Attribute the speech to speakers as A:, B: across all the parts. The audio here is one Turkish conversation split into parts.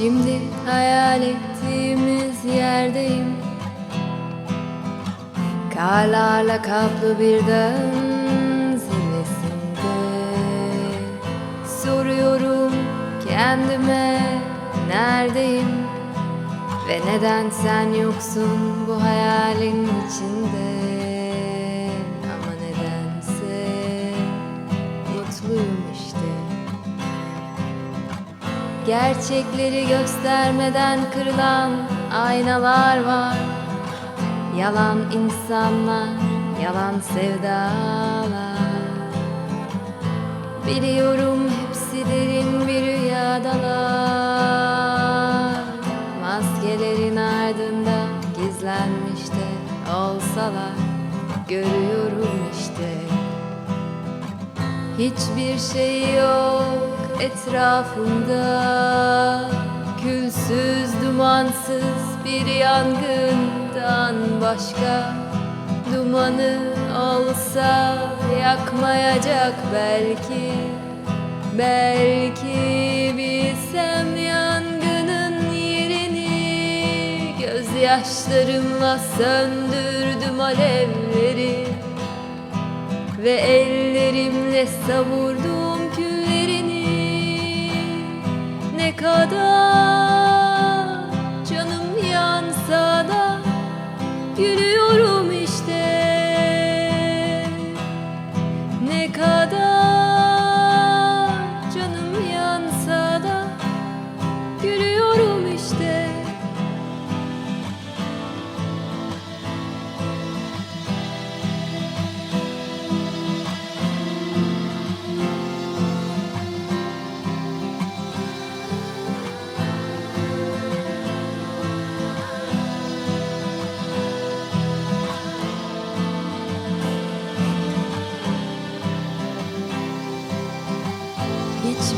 A: Şimdi hayal ettiğimiz yerdeyim. Karlarla kaplı bir dağın zirvesinde. Soruyorum kendime neredeyim? Ve neden sen yoksun bu hayalin Gerçekleri göstermeden kırılan aynalar var. Yalan insanlar, yalan sevdalar. Biliyorum hepsi derin bir rüyadalar. Maskelerin ardında gizlenmiş de olsalar Görüyorum işte. Hiçbir şey yok etrafımda Külsüz dumansız bir yangından başka Dumanı olsa yakmayacak belki. Belki bilsem yangının yerini Gözyaşlarımla söndürdüm alevleri ve ellerimle savurdum kadar canım yansa da Gülüyorum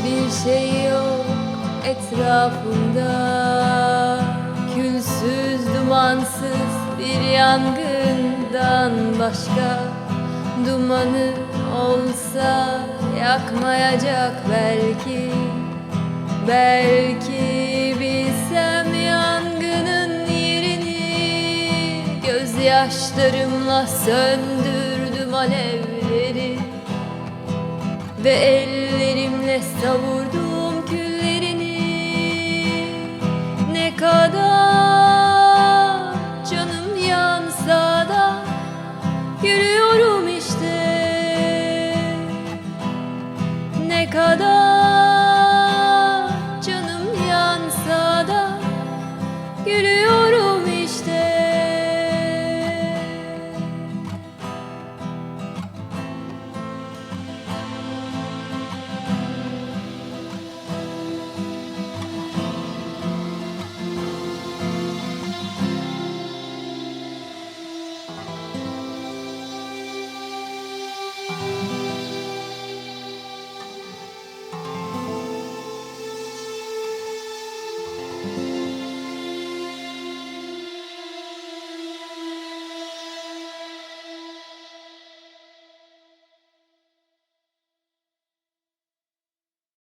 A: Hiçbir şey yok etrafımda. Külsüz dumansız bir yangından başka Dumanı olsa yakmayacak belki. Belki bilsem yangının yerini Gözyaşlarımla söndürdüm alevleri. Ve ellerimle savurdum küllerini. Ne kadar canım yansa da yürüyorum işte. Ne kadar canım yansa da yürüyorum